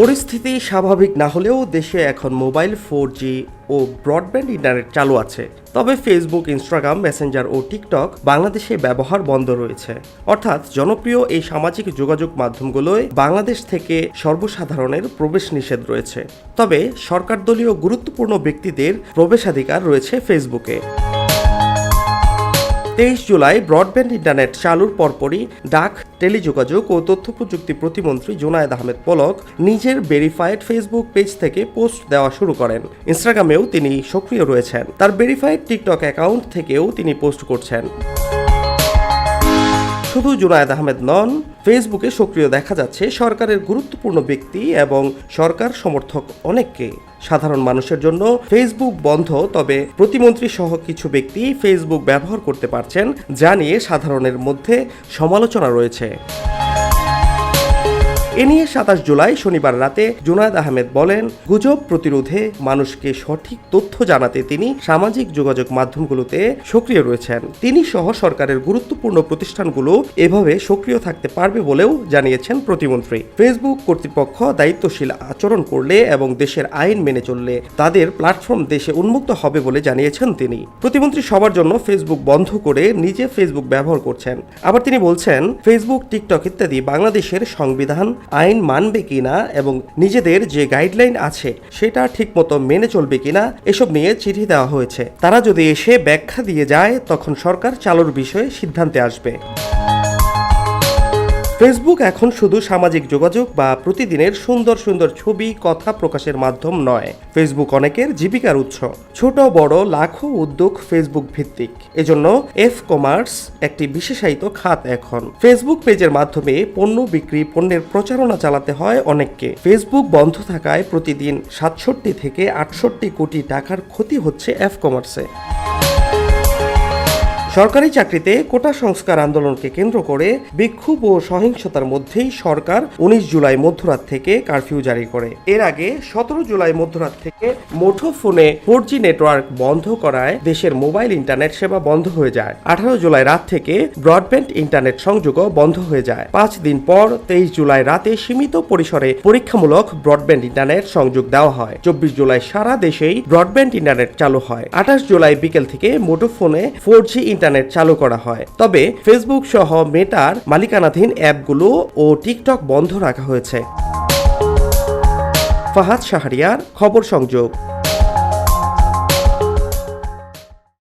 পরিস্থিতি স্বাভাবিক না হলেও দেশে এখন মোবাইল ফোর জি ও ব্রডব্যান্ড ইন্টারনেট চালু আছে। তবে ফেসবুক, ইনস্টাগ্রাম, মেসেঞ্জার ও টিকটক বাংলাদেশে ব্যবহার বন্ধ রয়েছে। অর্থাৎ জনপ্রিয় এই সামাজিক যোগাযোগ মাধ্যমগুলোয় বাংলাদেশ থেকে সর্বসাধারণের প্রবেশ নিষেধ রয়েছে। তবে সরকারদলীয় গুরুত্বপূর্ণ ব্যক্তিদের প্রবেশাধিকার রয়েছে ফেসবুকে। তেইশ জুলাই ব্রডব্যান্ড ইন্টারনেট চালুর পরপরই ডাক, টেলিযোগাযোগ ও তথ্য প্রযুক্তি প্রতিমন্ত্রী জোনায়েদ আহমেদ পলক নিজের ভেরিফাইড ফেসবুক পেজ থেকে পোস্ট দেওয়া শুরু করেন। ইনস্টাগ্রামেও তিনি সক্রিয় রয়েছেন। তার ভেরিফাইড টিকটক অ্যাকাউন্ট থেকেও তিনি পোস্ট করছেন। শুধু জুনায়েদ আহমেদ নন, ফেসবুকে সক্রিয় দেখা যাচ্ছে সরকারের গুরুত্বপূর্ণ ব্যক্তি এবং সরকার সমর্থক অনেককে। সাধারণ মানুষের জন্য ফেসবুক বন্ধ, তবে প্রতিমন্ত্রী সহ কিছু ব্যক্তি ফেসবুক ব্যবহার করতে পারছেন যা নিয়ে সাধারণের মধ্যে সমালোচনা রয়েছে। এ নিয়ে সাতাশ জুলাই শনিবার রাতে জুনায়দ আহমেদ বলেন, গুজব প্রতিরোধে মানুষকে সঠিক তথ্য জানাতে তিনি সামাজিক যোগাযোগ মাধ্যমগুলোতে সক্রিয় রয়েছেন। তিনি সহ সরকারের গুরুত্বপূর্ণ প্রতিষ্ঠানগুলো এভাবে সক্রিয় থাকতে পারবে বলেও জানিয়েছেন প্রতিমন্ত্রী। ফেসবুক কর্তৃপক্ষ দায়িত্বশীল আচরণ করলে এবং দেশের আইন মেনে চললে তাদের প্ল্যাটফর্ম দেশে উন্মুক্ত হবে বলে জানিয়েছেন তিনি। প্রতিমন্ত্রী সবার জন্য ফেসবুক বন্ধ করে নিজে ফেসবুক ব্যবহার করছেন। আবার তিনি বলছেন, ফেসবুক, টিকটক ইত্যাদি বাংলাদেশের সংবিধান আইন মানবে কিনা এবং নিজেদের যে গাইডলাইন আছে সেটা ঠিকমতো মেনে চলবে কিনা এসব নিয়ে চিঠি দেওয়া হয়েছে। তারা যদি এসে ব্যাখ্যা দিয়ে যায়, তখন সরকার চালুর বিষয়ে সিদ্ধান্তে আসবে। ফেসবুক এখন শুধু সামাজিক যোগাযোগ বা প্রতিদিনের সুন্দর সুন্দর ছবি, কথা প্রকাশের মাধ্যম নয়। ফেসবুক অনেকের জীবিকার উৎস। ছোট, বড়, লাখো উদ্যোগ ফেসবুক ভিত্তিক। এজন্য এফ কমার্স একটি বিশেষায়িত খাত এখন। ফেসবুক পেজের মাধ্যমে পণ্য বিক্রি, পণ্যের প্রচারণা চালাতে হয় অনেককে। ফেসবুক বন্ধ থাকায় প্রতিদিন সাতষট্টি থেকে আটষট্টি কোটি টাকার ক্ষতি হচ্ছে এফ কমার্সে সরকারি চাকরিতে কোটা সংস্কার আন্দোলনকে কেন্দ্র করে বিক্ষোভ ও সহিংসতার মধ্যেই সরকার উনিশ জুলাই মধ্যরাত থেকে কারফিউ জারি করে। এর আগে সতেরো জুলাই মধ্যরাত থেকে মুঠোফোনে ফোর জি নেটওয়ার্ক বন্ধ করায় দেশের মোবাইল ইন্টারনেট সেবা বন্ধ হয়ে যায়। আঠারো জুলাই রাত থেকে ব্রডব্যান্ড ইন্টারনেট সংযোগও বন্ধ হয়ে যায়। পাঁচ দিন পর তেইশ জুলাই রাতে সীমিত পরিসরে পরীক্ষামূলক ব্রডব্যান্ড ইন্টারনেট সংযোগ দেওয়া হয়। চব্বিশ জুলাই সারা দেশেই ব্রডব্যান্ড ইন্টারনেট চালু হয়। আঠাশ জুলাই বিকেল থেকে মুঠোফোনে ফোর জি ইন্টারনেট চালু করা হয়। তবে ফেসবুক সহ মেটার মালিকানাধীন অ্যাপগুলো ও টিকটক বন্ধ রাখা হয়েছে। ফাহাদ শাহরিয়ার, খবর সংযোগ।